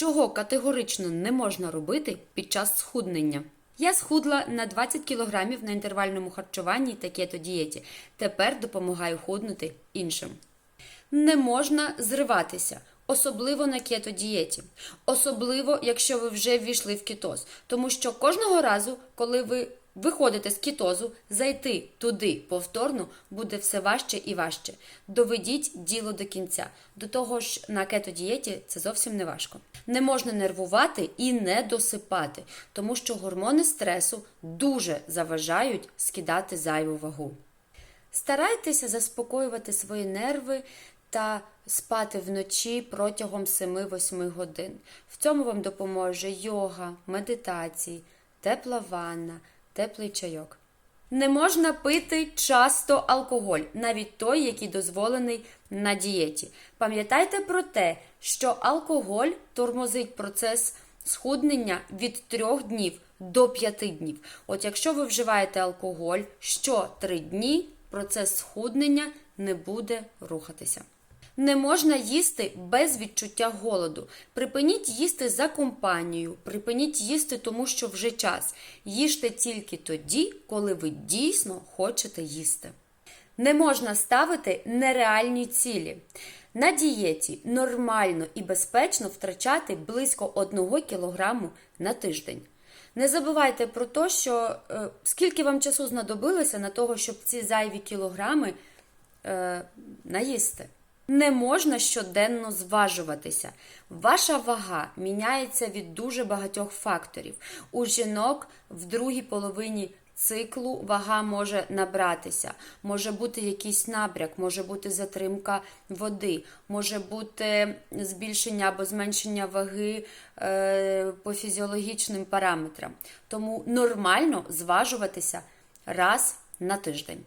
чого категорично не можна робити під час схуднення. Я схудла на 20 кг на інтервальному харчуванні та кето-дієті. Тепер допомагаю худнути іншим. Не можна зриватися, особливо на кето-дієті. Особливо, якщо ви вже ввійшли в кетоз. Тому що кожного разу, коли ви виходите з кетозу, зайти туди повторно буде все важче і важче. Доведіть діло до кінця. До того ж, на кето-дієті це зовсім не важко. Не можна нервувати і не досипати, тому що гормони стресу дуже заважають скидати зайву вагу. Старайтеся заспокоювати свої нерви та спати вночі протягом 7-8 годин. В цьому вам допоможе йога, медитації, тепла ванна, теплий чайок. Не можна пити часто алкоголь, навіть той, який дозволений на дієті. Пам'ятайте про те, що алкоголь тормозить процес схуднення від 3 днів до 5 днів. От якщо ви вживаєте алкоголь що 3 дні, процес схуднення не буде рухатися. Не можна їсти без відчуття голоду. Припиніть їсти за компанією, припиніть їсти, тому що вже час. Їжте тільки тоді, коли ви дійсно хочете їсти. Не можна ставити нереальні цілі. На дієті нормально і безпечно втрачати близько 1 кг на тиждень. Не забувайте про те, що е, скільки вам часу знадобилося на того, щоб ці зайві кілограми е, наїсти. Не можна щоденно зважуватися. Ваша вага міняється від дуже багатьох факторів. У жінок в другій половині циклу вага може набратися, може бути якийсь набряк, може бути затримка води, може бути збільшення або зменшення ваги е, по фізіологічним параметрам. Тому нормально зважуватися раз на тиждень.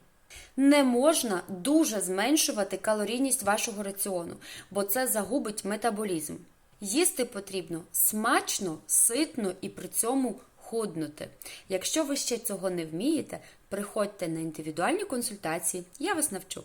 Не можна дуже зменшувати калорійність вашого раціону, бо це загубить метаболізм. Їсти потрібно смачно, ситно і при цьому худнути. Якщо ви ще цього не вмієте, приходьте на індивідуальні консультації, я вас навчу.